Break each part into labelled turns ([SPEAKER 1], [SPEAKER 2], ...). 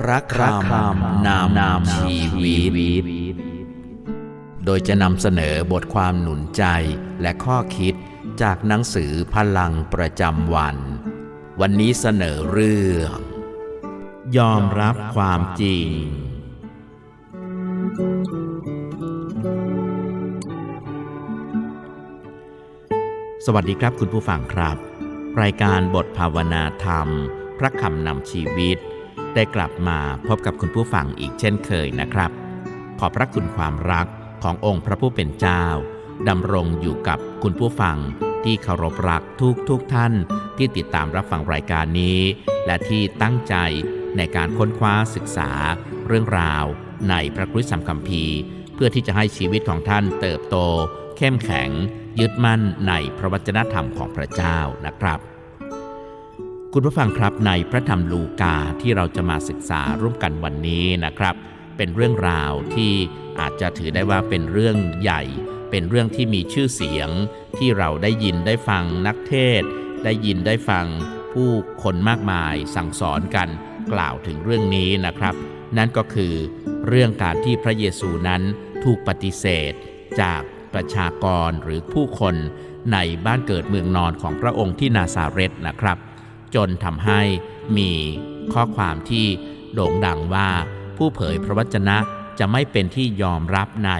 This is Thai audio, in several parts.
[SPEAKER 1] พระคำนามนามชีวิต โดยจะนำเสนอบทความหนุนใจและข้อคิดจากหนังสือพลังประจำวัน วันนี้เสนอเรื่อง ยอมรับความจริง สวัสดีครับคุณผู้ฟังครับ รายการบทภาวนาธรรม พระคำนำชีวิต ได้กลับมาพบกับคุณผู้ฟังอีกเช่นเคยนะครับ ขอบพระคุณความรักขององค์พระผู้เป็นเจ้าดำรงอยู่กับคุณผู้ฟังที่เคารพรักทุกทุกท่านที่ติดตามรับฟังรายการนี้ และที่ตั้งใจในการค้นคว้าศึกษา เรื่องราว ในพระคริสตธรรมคัมภีร์ เพื่อที่จะให้ชีวิตของท่านเติบโต เข้มแข็ง ยึดมั่นในพระวจนะธรรมของพระเจ้านะครับ คุณผู้ฟังครับในพระธรรมลูกาที่เราจะมาศึกษาร่วมกันวันนี้นะครับ เป็นเรื่องราวที่อาจจะถือได้ว่าเป็นเรื่องใหญ่ เป็นเรื่องที่มีชื่อเสียง ที่เราได้ยินได้ฟังนักเทศ ได้ยินได้ฟังผู้คนมากมายสั่งสอนกันกล่าวถึงเรื่องนี้นะครับ นั่นก็คือเรื่องการที่พระเยซูนั้นถูกปฏิเสธ จากประชากรหรือผู้คนในบ้านเกิดเมืองนอนของพระองค์ที่นาซาเรตนะครับ จนทำให้มีข้อความที่โด่งดังว่าผู้เผยพระวจนะจะไม่เป็นที่ยอมรับใน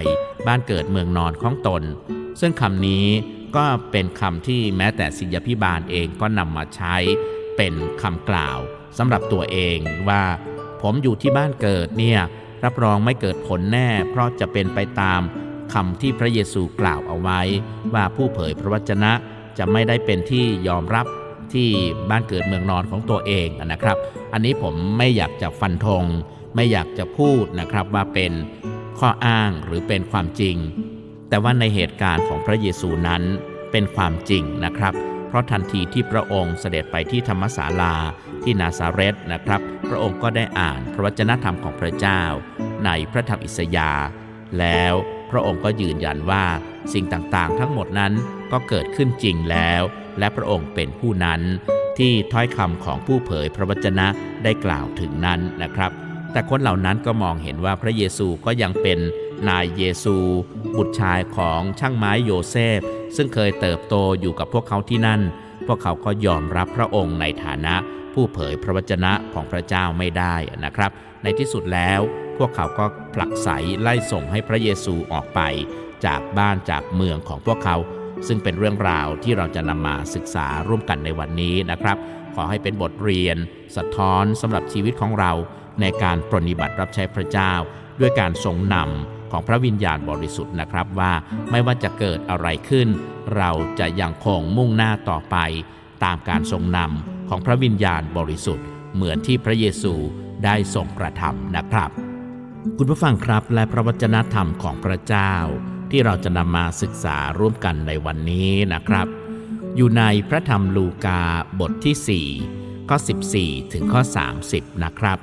[SPEAKER 1] บ้านเกิดเมืองนอนของตน ซึ่งคำนี้ก็เป็นคำที่แม้แต่ศิยพิบาลเองก็นำมาใช้เป็นคำกล่าวสำหรับตัวเองว่า ผมอยู่ที่บ้านเกิดเนี่ยรับรองไม่เกิดผลแน่ เพราะจะเป็นไปตามคำที่พระเยซูกล่าวเอาไว้ ว่าผู้เผยพระวจนะจะไม่ได้เป็นที่ยอมรับ ที่บ้านเกิดเมืองนอนของตัวเองนะครับ อันนี้ผมไม่อยากจะฟันธงไม่อยากจะพูดนะครับว่าเป็นข้ออ้างหรือเป็นความจริง แต่ว่าในเหตุการณ์ของพระเยซูนั้นเป็นความจริงนะครับ เพราะทันทีที่พระองค์เสด็จไปที่ธรรมศาลาที่นาซาเรตนะครับ พระองค์ก็ได้อ่านพระวจนะธรรมของพระเจ้า ในพระธรรมอิสยาห์แล้วพระองค์ก็ยืนยันว่าสิ่งต่างๆ ทั้งหมดนั้นก็เกิดขึ้นจริงแล้ว และพระองค์เป็นผู้นั้น ที่ถ้อยคำของผู้เผยพระวจนะได้กล่าวถึงนั้นนะครับ แต่คนเหล่านั้นก็มองเห็นว่าพระเยซูก็ยังเป็นนายเยซู บุตรชายของช่างไม้โยเซฟ ซึ่งเคยเติบโตอยู่กับพวกเขาที่นั่น พวกเขาก็ยอมรับพระองค์ในฐานะผู้เผยพระวจนะของพระเจ้าไม่ได้นะครับ ในที่สุดแล้วพวกเขาก็ผลักไสไล่ส่งให้พระเยซูออกไป จากบ้านจากเมืองของพวกเขา ซึ่งเป็นเรื่องราวที่เราจะนำมาศึกษาร่วมกันในวันนี้นะครับ ขอให้เป็นบทเรียน สะท้อนสำหรับชีวิตของเรา ในการปรนนิบัติรับใช้พระเจ้า ด้วยการทรงนำของพระวิญญาณบริสุทธิ์นะครับว่าไม่ว่าจะเกิดอะไรขึ้น เราจะยังคงมุ่งหน้าต่อไป ตามการทรงนำของพระวิญญาณบริสุทธิ์ เหมือนที่พระเยซูได้ทรงกระทำนะครับ คุณผู้ฟังครับและพระวจนะธรรมของพระเจ้า ที่เราจะนำมาศึกษาร่วมกันในวันนี้นะครับ อยู่ในพระธรรมลูกาบทที่ 4 ข้อ 14 ถึงข้อ 30 นะครับ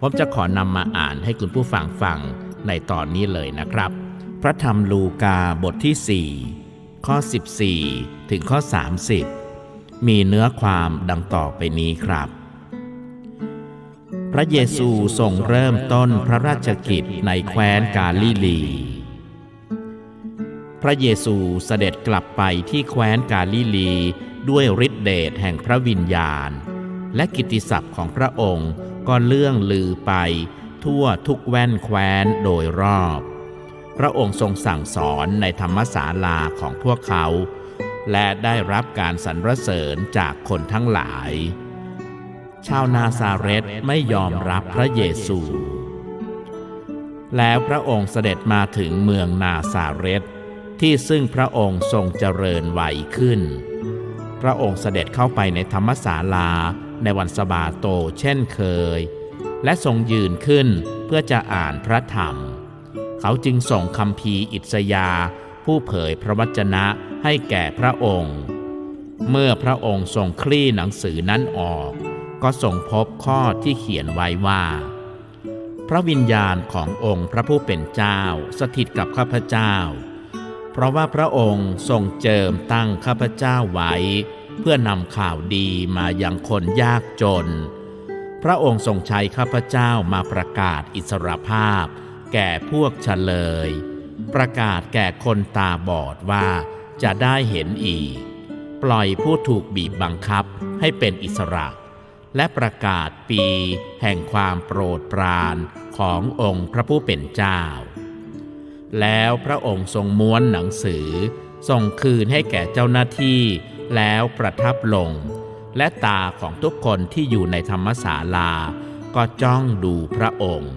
[SPEAKER 1] ผมจะขอนำมาอ่านให้คุณผู้ฟังฟังในตอนนี้เลยนะครับ พระธรรมลูกาบทที่ 4 ข้อ 14 ถึงข้อ 30 มีเนื้อความดังต่อไปนี้ครับพระเยซูทรงเริ่มต้นพระราชกิจในแคว้นกาลิลี พระเยซูเสด็จกลับไปที่แคว้นกาลิลี ด้วยฤทธิเดชแห่งพระวิญญาณ และกิตติศัพท์ของพระองค์ก็เลื่องลือไป ทั่วทุกแว่นแคว้นโดยรอบ พระองค์ทรงสั่งสอนในธรรมศาลาของพวกเขา และได้รับการสรรเสริญจากคนทั้งหลาย ชาวนาซาเรตไม่ยอมรับพระเยซูแล้วพระองค์เสด็จมาถึงเมืองนาซาเรต ที่ซึ่งพระองค์ทรงเจริญไหวขึ้น พระองค์เสด็จเข้าไปในธรรมศาลาในวันสบาโตเช่นเคย และทรงยืนขึ้นเพื่อจะอ่านพระธรรม เขาจึงส่งคำพีอิสยาผู้เผยพระวจนะให้แก่พระองค์ เมื่อพระองค์ทรงคลี่หนังสือนั้นออก ก็ทรงพบข้อที่เขียนไว้ว่า พระวิญญาณขององค์พระผู้เป็นเจ้าสถิตกับข้าพเจ้า เพราะว่าพระองค์ทรงเจิมตั้งข้าพเจ้าไว้ เพื่อนำข่าวดีมายังคนยากจน พระองค์ทรงใช้ข้าพเจ้ามาประกาศอิสรภาพ แก่พวกเฉลย ประกาศแก่คนตาบอดว่าจะได้เห็นอีก ปล่อยผู้ถูกบีบบังคับให้เป็นอิสระ และประกาศปีแห่งความโปรดปรานขององค์พระผู้เป็นเจ้า แล้วพระองค์ทรงม้วนหนังสือ ส่งคืนให้แก่เจ้าหน้าที่ แล้วประทับลง และตาของทุกคนที่อยู่ในธรรมศาลา ก็จ้องดูพระองค์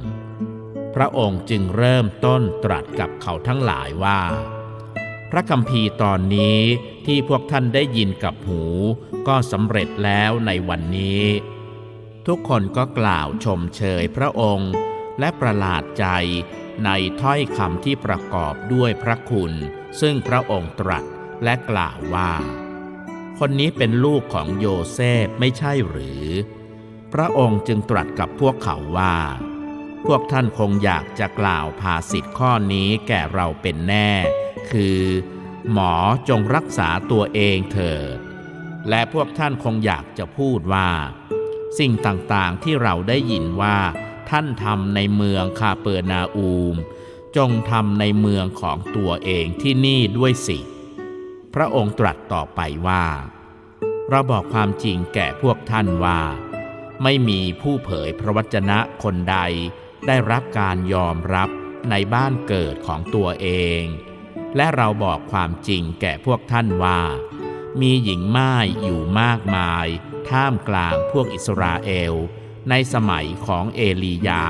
[SPEAKER 1] พระองค์จึงเริ่มต้นตรัสกับเขาทั้งหลายว่า พระคัมภีร์ตอนนี้ที่พวกท่านได้ยินกับหู ก็สำเร็จแล้วในวันนี้ ทุกคนก็กล่าวชมเชยพระองค์และประหลาดใจ ในถ้อยคำที่ประกอบด้วยพระคุณ ซึ่งพระองค์ตรัสและกล่าวว่า คนนี้เป็นลูกของโยเซฟไม่ใช่หรือ พระองค์จึงตรัสกับพวกเขาว่า พวกท่านคงอยากจะกล่าวภาสิทธิข้อนี้แก่เราเป็นแน่ คือ หมอจงรักษาตัวเองเถิด และพวกท่านคงอยากจะพูดว่า สิ่งต่างๆที่เราได้ยินว่า ท่านทำในเมืองคาเปอร์นาอูม จงทำในเมืองของตัวเองที่นี่ด้วยสิ พระองค์ตรัสต่อไปว่า เราบอกความจริงแก่พวกท่านว่า ไม่มีผู้เผยพระวจนะคนใด ได้รับการยอมรับในบ้านเกิดของตัวเอง และเราบอกความจริงแก่พวกท่านว่า มีหญิงม่ายอยู่มากมาย ท่ามกลางพวกอิสราเอล ในสมัยของเอลียา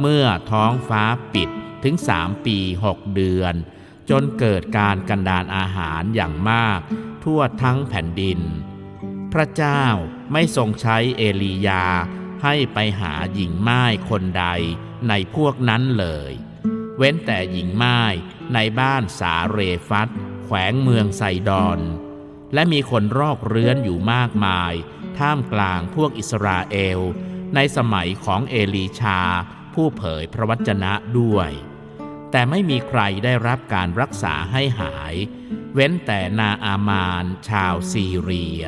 [SPEAKER 1] เมื่อท้องฟ้าปิดถึงสามปีหกเดือน จนเกิดการกันดานอาหารอย่างมาก ทั่วทั้งแผ่นดิน พระเจ้าไม่ทรงใช้เอลียาให้ไปหาหญิงม่ายคนใดในพวกนั้นเลย เว้นแต่หญิงม่ายในบ้านสาเรฟัตแขวงเมืองไซดอน และมีคนรอกเรื้อนอยู่มากมาย ท่ามกลางพวกอิสราเอล ในสมัยของเอลีชา ผู้เผยพระวจนะด้วย แต่ไม่มีใครได้รับการรักษาให้หาย เว้นแต่นาอามานชาวซีเรีย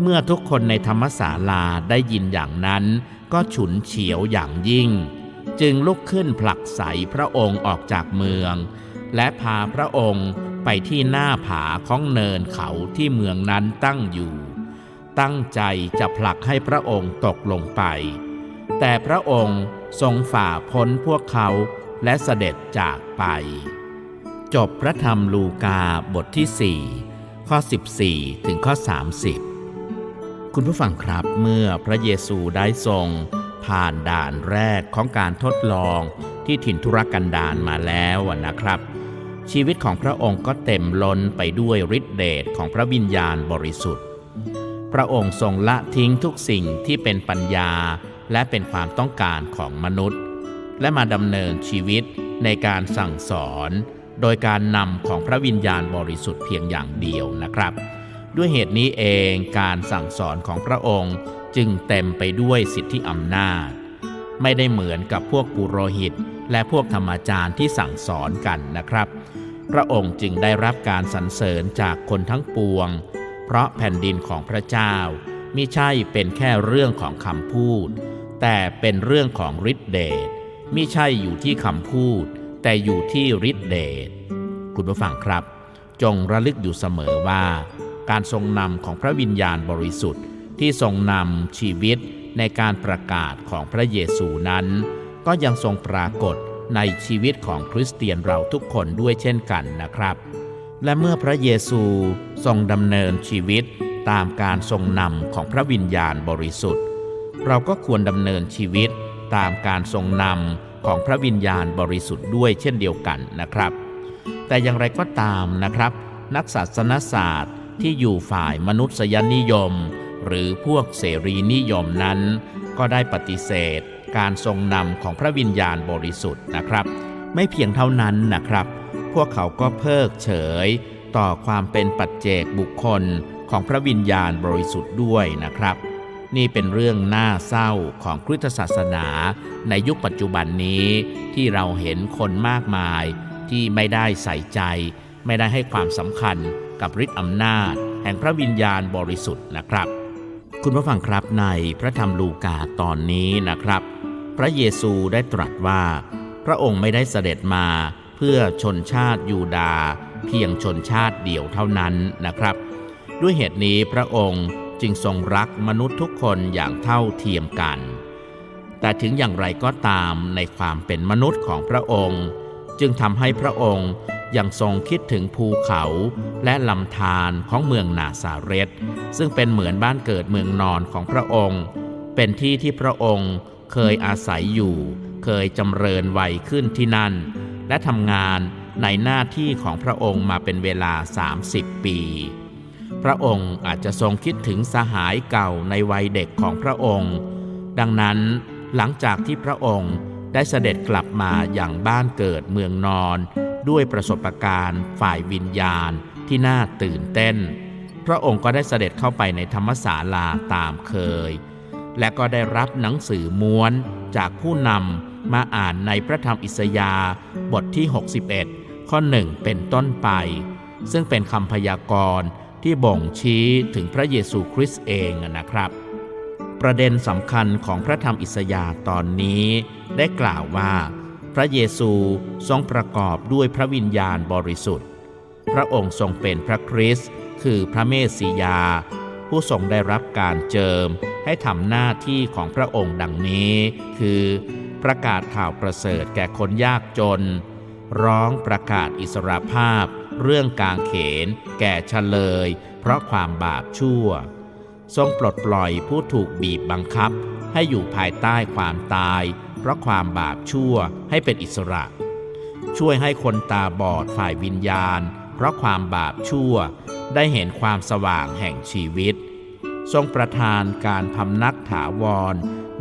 [SPEAKER 1] เมื่อทุกคนในธรรมศาลาได้ยินอย่างนั้น ก็ฉุนเฉียวอย่างยิ่ง จึงลุกขึ้นผลักไสพระองค์ออกจากเมือง และพาพระองค์ไปที่หน้าผาของเนินเขาที่เมืองนั้นตั้งอยู่ ตั้งใจจะผลักให้พระองค์ตกลงไป แต่พระองค์ทรงฝ่าพ้นพวกเขาและเสด็จจากไป จบพระธรรมลูกาบทที่ 4 ข้อ 14 ถึงข้อ 30 คุณผู้ฟังครับเมื่อพระเยซูได้ทรง ผ่านด่านแรกของการทดลองที่ถิ่นทุรกันดารมาแล้วนะครับ ชีวิตของพระองค์ก็เต็มล้นไปด้วยฤทธิเดชของพระวิญญาณบริสุทธิ์ พระองค์ทรงละทิ้งทุกสิ่งที่เป็นปัญญา และเป็นความต้องการของมนุษย์ และมาดำเนินชีวิตในการสั่งสอน โดยการนำของพระวิญญาณบริสุทธิ์เพียงอย่างเดียวนะครับ ด้วยเหตุนี้เองการสั่งสอนของพระองค์จึงเต็มไปด้วยสิทธิอำนาจ ไม่ได้เหมือนกับพวกปุโรหิต และพวกธรรมจารย์ที่สั่งสอนกันนะครับ พระองค์จึงได้รับการสรรเสริญจากคนทั้งปวง เพราะแผ่นดินของพระเจ้ามิใช่เป็นแค่เรื่องของคำพูด แต่เป็นเรื่องของฤทธิเดชมิใช่อยู่ที่คำพูด แต่อยู่ที่ฤทธิเดชคุณผู้ฟังครับ จงระลึกอยู่เสมอว่า การทรงนำของพระวิญญาณบริสุทธิ์ ที่ทรงนำชีวิตในการประกาศของพระเยซูนั้น ก็ยังทรงปรากฏในชีวิตของคริสเตียนเราทุกคนด้วยเช่นกันนะครับ และเมื่อพระเยซูทรงดำเนินชีวิตตามการทรงนำของพระวิญญาณบริสุทธิ์ เราก็ควรดำเนินชีวิตตามการทรงนำของพระวิญญาณบริสุทธิ์ด้วยเช่นเดียวกันนะครับ แต่อย่างไรก็ตามนะครับ นักศาสนศาสตร์ที่อยู่ฝ่ายมนุษยนิยม หรือพวกเสรีนิยมนั้น ก็ได้ปฏิเสธการทรงนำของพระวิญญาณบริสุทธิ์นะครับ ไม่เพียงเท่านั้นนะครับ พวกเขาก็เพิกเฉย ต่อความเป็นปัจเจกบุคคลของพระวิญญาณบริสุทธิ์ด้วยนะครับ นี่เป็นเรื่องน่าเศร้าของคริสตศาสนาในยุคปัจจุบันนี้ที่เราเห็นคนมากมายที่ไม่ได้ใส่ใจ ไม่ได้ให้ความสำคัญกับฤทธิ์อำนาจ แห่งพระวิญญาณบริสุทธิ์นะครับ คุณผู้ฟังครับในพระธรรมลูกาตอนนี้นะครับ พระเยซูได้ตรัสว่า พระองค์ไม่ได้เสด็จมา พื่อชนชาติยูดาเพียงชนชาติเดียวเท่านั้นนะครับ ด้วยเหตุนี้พระองค์จึงทรงรักมนุษย์ทุกคนอย่างเท่าเทียมกัน แต่ถึงอย่างไรก็ตามในความเป็นมนุษย์ของพระองค์ จึงทำให้พระองค์ยังทรงคิดถึงภูเขาและลำธารของเมืองนาซาเรตซึ่งเป็นเหมือนบ้านเกิดเมืองนอนของพระองค์ เป็นที่ที่พระองค์เคยอาศัยอยู่ เคยจำเริญวัยขึ้นที่นั่น และทำงานในหน้าที่ของพระองค์มาเป็นเวลา 30 ปี พระองค์อาจจะทรงคิดถึงสหายเก่าในวัยเด็กของพระองค์ ดังนั้นหลังจากที่พระองค์ได้เสด็จกลับมาอย่างบ้านเกิดเมืองนอน ด้วยประสบการณ์ฝ่ายวิญญาณที่น่าตื่นเต้น พระองค์ก็ได้เสด็จเข้าไปในธรรมศาลาตามเคย และก็ได้รับหนังสือม้วนจากผู้นำ มาอ่านในพระธรรมอิสยาห์บทที่ 61 ข้อหนึ่งเป็นต้นไป ซึ่งเป็นคำพยากรณ์ที่บ่งชี้ถึงพระเยซูคริสต์เองนะครับ ประเด็นสำคัญของพระธรรมอิสยาห์ตอนนี้ได้กล่าวว่า พระเยซูทรงประกอบด้วยพระวิญญาณบริสุทธิ์ พระองค์ทรงเป็นพระคริสต์คือพระเมสสิยา ผู้ทรงได้รับการเจิมให้ทำหน้าที่ของพระองค์ดังนี้ คือ ประกาศข่าวประเสริฐแก่คนยากจน ร้องประกาศอิสรภาพ เรื่องกางเขน แก่เฉลย เพราะความบาปชั่ว ทรงปลดปล่อยผู้ถูกบีบบังคับ ให้อยู่ภายใต้ความตาย เพราะความบาปชั่วให้เป็นอิสระ ช่วยให้คนตาบอดฝ่ายวิญญาณ เพราะความบาปชั่ว ได้เห็นความสว่างแห่งชีวิต ทรงประทานการพำนักถาวร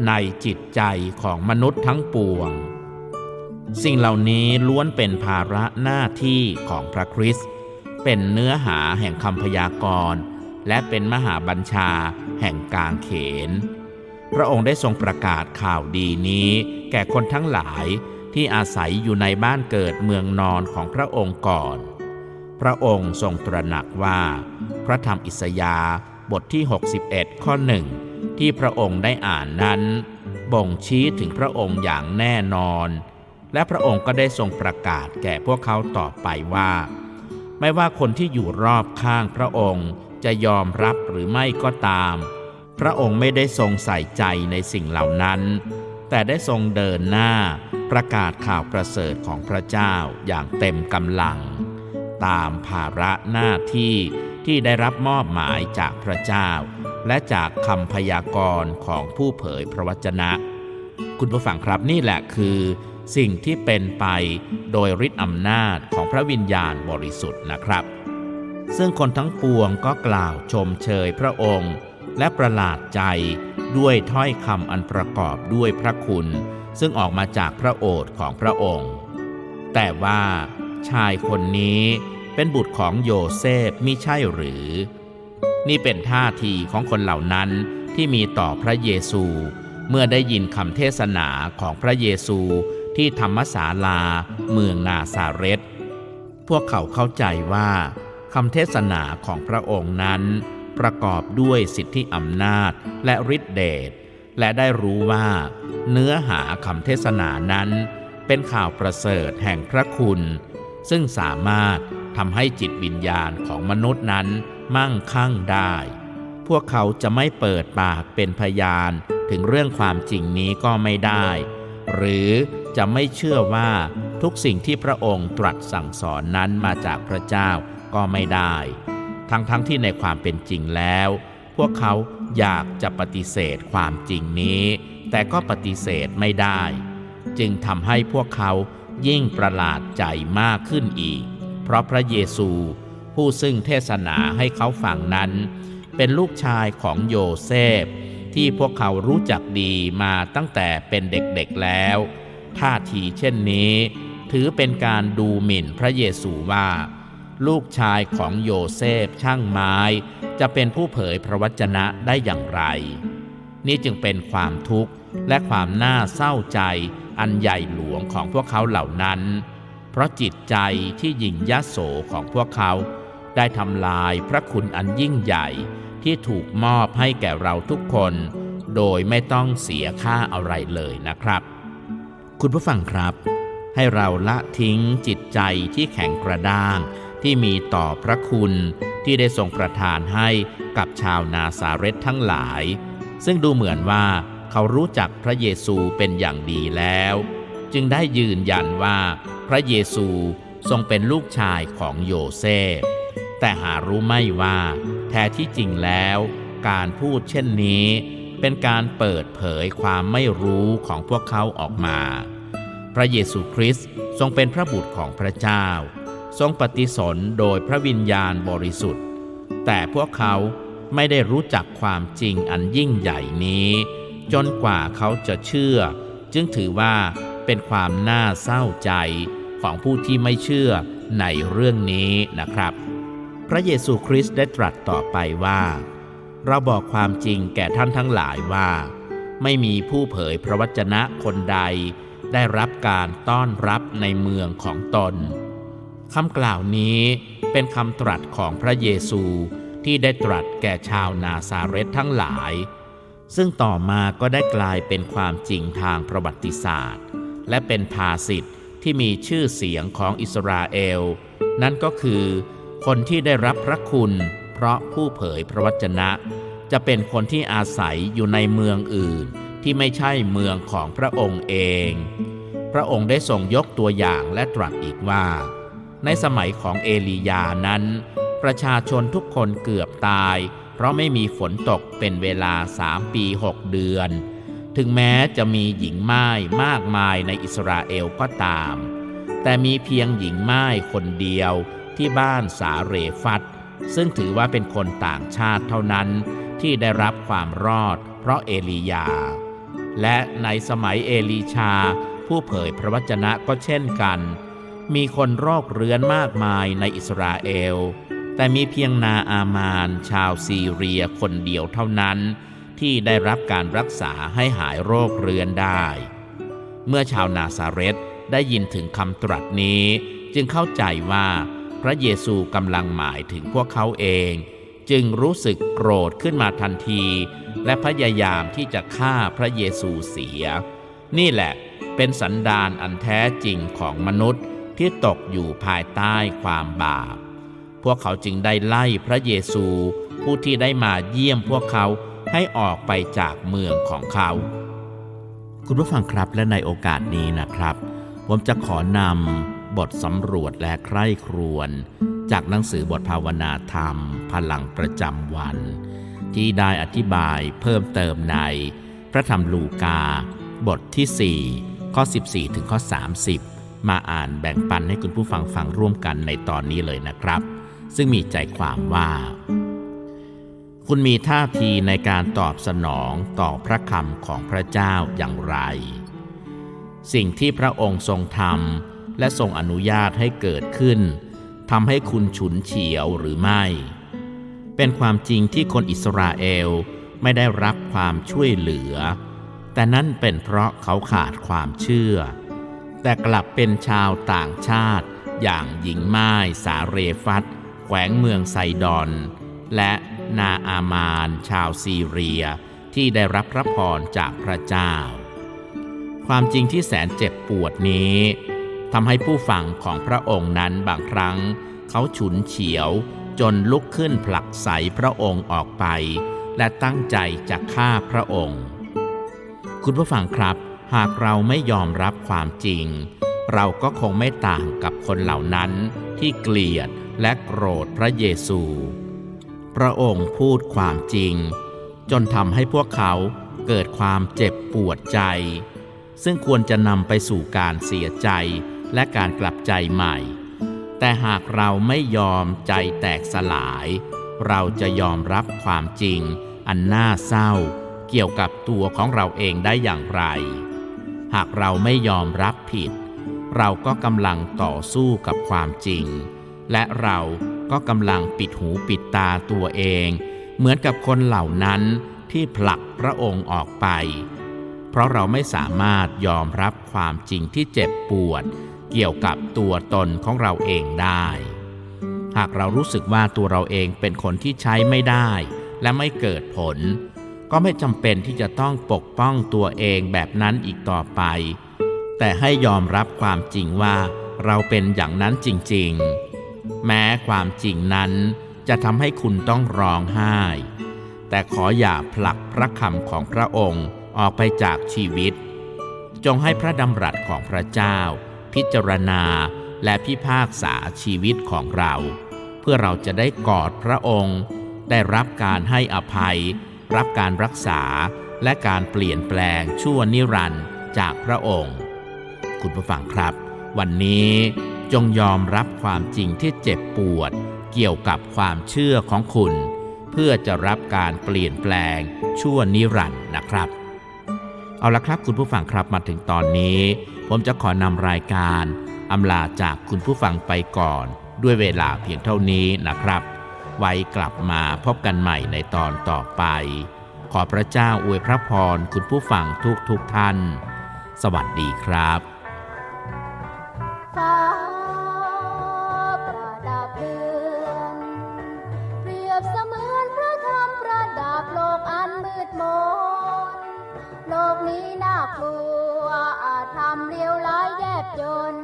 [SPEAKER 1] ในจิตใจของมนุษย์ทั้งปวง สิ่งเหล่านี้ล้วนเป็นภาระหน้าที่ของพระคริสต์เป็นเนื้อหาแห่งคำพยากรณ์ และเป็นมหาบัญชาแห่งกางเขน พระองค์ได้ทรงประกาศข่าวดีนี้ แก่คนทั้งหลายที่อาศัยอยู่ในบ้านเกิดเมืองนอนของพระองค์ก่อน พระองค์ทรงตระหนักว่า พระธรรมอิสยาห์บทที่ 61 ข้อหนึ่ง ที่พระองค์ได้อ่านนั้น บ่งชี้ถึงพระองค์อย่างแน่นอน และพระองค์ก็ได้ทรงประกาศแก่พวกเขาต่อไปว่า ไม่ว่าคนที่อยู่รอบข้างพระองค์จะยอมรับหรือไม่ก็ตาม พระองค์ไม่ได้ทรงใส่ใจในสิ่งเหล่านั้น แต่ได้ทรงเดินหน้าประกาศข่าวประเสริฐของพระเจ้าอย่างเต็มกำลัง ตามภาระหน้าที่ที่ได้รับมอบหมายจากพระเจ้า และจากคำพยากรณ์ของผู้เผยพระวจนะ คุณผู้ฟังครับนี่แหละคือ สิ่งที่เป็นไปโดยฤทธิ์อำนาจของพระวิญญาณบริสุทธิ์นะครับ ซึ่งคนทั้งปวงก็กล่าวชมเชยพระองค์ และประหลาดใจด้วยถ้อยคำอันประกอบด้วยพระคุณ ซึ่งออกมาจากพระโอษฐ์ของพระองค์ แต่ว่าชายคนนี้เป็นบุตรของโยเซฟมิใช่หรือ นี่เป็นท่าทีของคนเหล่านั้นที่มีต่อพระเยซู เมื่อได้ยินคำเทศนาของพระเยซูที่ธรรมศาลา เมืองนาซาเรตพวกเขาเข้าใจว่าคำเทศนาของพระองค์นั้น ประกอบด้วยสิทธิอำนาจและฤทธิเดชและได้รู้ว่า เนื้อหาคำเทศนานั้น เป็นข่าวประเสริฐแห่งพระคุณ ซึ่งสามารถทำให้จิตวิญญาณของมนุษย์นั้น มั่งคั่งได้ พวกเขาจะไม่เปิดปากเป็นพยานถึงเรื่องความจริงนี้ก็ไม่ได้ หรือจะไม่เชื่อว่าทุกสิ่งที่พระองค์ตรัสสั่งสอนนั้นมาจากพระเจ้าก็ไม่ได้ ทั้งๆทที่ในความเป็นจริงแล้ว พวกเขาอยากจะปฏิเสธความจริงนี้ แต่ก็ปฏิเสธไม่ได้ จึงทำให้พวกเขายิ่งประหลาดใจมากขึ้นอีก เพราะพระเยซู ผู้ซึ่งเทศนาให้เขาฟังนั้น เป็นลูกชายของโยเซฟ ที่พวกเขารู้จักดีมาตั้งแต่เป็นเด็กๆแล้ว ท่าทีเช่นนี้ ถือเป็นการดูหมิ่นพระเยซูว่า ลูกชายของโยเซฟช่างไม้ จะเป็นผู้เผยพระวจนะได้อย่างไร นี่จึงเป็นความทุกข์และความน่าเศร้าใจอันใหญ่หลวงของพวกเขาเหล่านั้น เพราะจิตใจที่หยิ่งยะโสของพวกเขา ได้ทำลายพระคุณอันยิ่งใหญ่ที่ถูกมอบให้แก่เราทุกคน โดยไม่ต้องเสียค่าอะไรเลยนะครับ คุณผู้ฟังครับ ให้เราละทิ้งจิตใจที่แข็งกระด้างที่มีต่อพระคุณที่ได้ทรงประทานให้กับชาวนาซาเรตทั้งหลาย ซึ่งดูเหมือนว่าเขารู้จักพระเยซูเป็นอย่างดีแล้ว จึงได้ยืนยันว่าพระเยซูทรงเป็นลูกชายของโยเซฟ แต่หารู้ไม่ว่า แท้ที่จริงแล้ว การพูดเช่นนี้ เป็นการเปิดเผยความไม่รู้ของพวกเขาออกมา พระเยซูคริสต์ทรงเป็นพระบุตรของพระเจ้า ทรงปฏิสนโดยพระวิญญาณบริสุทธิ์ แต่พวกเขาไม่ได้รู้จักความจริงอันยิ่งใหญ่นี้ จนกว่าเขาจะเชื่อ จึงถือว่าเป็นความน่าเศร้าใจของผู้ที่ไม่เชื่อในเรื่องนี้นะครับ พระเยซูคริสต์ได้ตรัสต่อไปว่า เราบอกความจริงแก่ท่านทั้งหลายว่า ไม่มีผู้เผยพระวจนะคนใด ได้รับการต้อนรับในเมืองของตนคำกล่าวนี้เป็นคำตรัสของพระเยซูที่ได้ตรัสแก่ชาวนาซาเรตทั้งหลาย ซึ่งต่อมาก็ได้กลายเป็นความจริงทางประวัติศาสตร์ และเป็นภาษิตที่มีชื่อเสียงของอิสราเอล นั่นก็คือ คนที่ได้รับพระคุณ เพราะผู้เผยพระวจนะ จะเป็นคนที่อาศัยอยู่ในเมืองอื่น ที่ไม่ใช่เมืองของพระองค์เอง พระองค์ได้ทรงยกตัวอย่างและตรัสอีกว่า ในสมัยของเอลียานั้น ประชาชนทุกคนเกือบตาย เพราะไม่มีฝนตกเป็นเวลาสามปีหกเดือน ถึงแม้จะมีหญิงไม้มากมายในอิสราเอลก็ตาม แต่มีเพียงหญิงไม้คนเดียว ที่บ้านสาเรฟัดซึ่งถือว่าเป็นคนต่างชาติเท่านั้นที่ได้รับความรอด เพราะเอลียา และในสมัยเอลีชา ผู้เผยพระวจนะก็เช่นกัน มีคนโรคเรื้อนมากมายในอิสราเอล แต่มีเพียงนาอามาน ชาวซีเรียคนเดียวเท่านั้น ที่ได้รับการรักษาให้หายโรคเรื้อนได้ เมื่อชาวนาซาเรตได้ยินถึงคำตรัสนี้ จึงเข้าใจว่า พระเยซูกำลังหมายถึงพวกเขาเอง จึงรู้สึกโกรธขึ้นมาทันที และพยายามที่จะฆ่าพระเยซูเสีย นี่แหละเป็นสันดานอันแท้จริงของมนุษย์ที่ตกอยู่ภายใต้ความบาป พวกเขาจึงได้ไล่พระเยซู ผู้ที่ได้มาเยี่ยมพวกเขาให้ออกไปจากเมืองของเขา คุณผู้ฟังครับและในโอกาสนี้นะครับ ผมจะขอนำ บทสำรวจและใคร่ครวญจากหนังสือบทภาวนาธรรม พลังประจำวัน ที่ได้อธิบายเพิ่มเติมใน พระธรรมลูกา บทที่ 4 ข้อ 14 ถึงข้อ 30 มาอ่านแบ่งปันให้คุณผู้ฟังฟังร่วมกันในตอนนี้เลยนะครับ ซึ่งมีใจความว่า คุณมีท่าทีในการตอบสนองต่อพระคำของพระเจ้าอย่างไร สิ่งที่พระองค์ทรงทำ และทรงอนุญาตให้เกิดขึ้นทำให้คุณฉุนเฉียวหรือไม่ เป็นความจริงที่คนอิสราเอลไม่ได้รับความช่วยเหลือ แต่นั่นเป็นเพราะเขาขาดความเชื่อ แต่กลับเป็นชาวต่างชาติ อย่างหญิงไม้สาเรฟัตแขวงเมืองไซดอน และนาอามาน ชาวซีเรียที่ได้รับพระพรจากพระเจ้า ความจริงที่แสนเจ็บปวดนี้ ทำให้ผู้ฟังของพระองค์นั้นบางครั้ง เขาฉุนเฉียวจนลุกขึ้นผลักไสพระองค์ออกไป และตั้งใจจะฆ่าพระองค์ คุณผู้ฟังครับ หากเราไม่ยอมรับความจริง เราก็คงไม่ต่างกับคนเหล่านั้นที่เกลียดและโกรธพระเยซู พระองค์พูดความจริง จนทำให้พวกเขาเกิดความเจ็บปวดใจ ซึ่งควรจะนำไปสู่การเสียใจ และการกลับใจใหม่ แต่หากเราไม่ยอมใจแตกสลาย เราจะยอมรับความจริง อันน่าเศร้า เกี่ยวกับตัวของเราเองได้อย่างไร หากเราไม่ยอมรับผิด เราก็กำลังต่อสู้กับความจริง และเราก็กำลังปิดหูปิดตาตัวเอง เหมือนกับคนเหล่านั้นที่ผลักพระองค์ออกไป เพราะเราไม่สามารถยอมรับความจริงที่เจ็บปวด เกี่ยวกับตัวตนของเราเองได้ หากเรารู้สึกว่าตัวเราเองเป็นคนที่ใช้ไม่ได้ และไม่เกิดผล ก็ไม่จำเป็นที่จะต้องปกป้องตัวเองแบบนั้นอีกต่อไป แต่ให้ยอมรับความจริงว่าเราเป็นอย่างนั้นจริงๆ แม้ความจริงนั้นจะทำให้คุณต้องร้องไห้ แต่ขออย่าผลักพระคำของพระองค์ออกไปจากชีวิต จงให้พระดำรัสของพระเจ้า พิจารณาและพิพากษาชีวิตของเรา เพื่อเราจะได้กอดพระองค์ ได้รับการให้อภัย รับการรักษาและการเปลี่ยนแปลงชั่วนิรันดร์จากพระองค์ คุณผู้ฟังครับ วันนี้จงยอมรับความจริงที่เจ็บปวด เกี่ยวกับความเชื่อของคุณ เพื่อจะรับการเปลี่ยนแปลงชั่วนิรันดร์นะครับ เอาละครับคุณผู้ฟังครับมาถึงตอนนี้ ผมจะขอนำรายการอำลาจากคุณผู้ฟังไปก่อน ด้วยเวลาเพียงเท่านี้นะครับ ไว้กลับมาพบกันใหม่ในตอนต่อไป ขอพระเจ้าอวยพระพรคุณผู้ฟังทุกทุกท่าน สวัสดีครับ
[SPEAKER 2] Bye. นี้น่ากลัวอาจทำเลียวร้ายแยบยน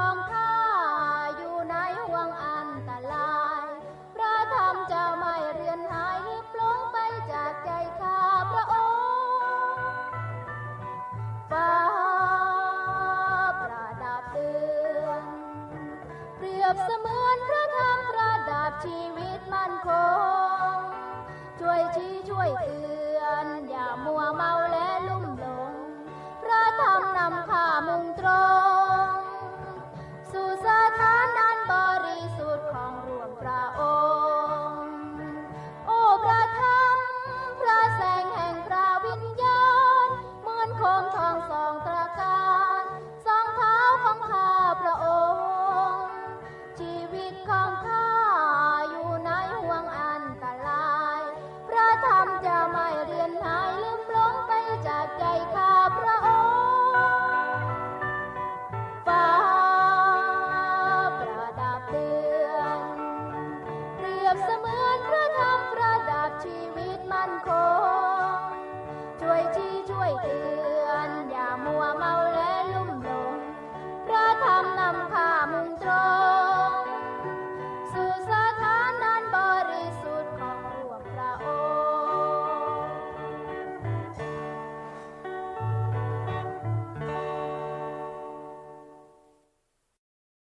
[SPEAKER 2] ของข้าอยู่ในห่วงอ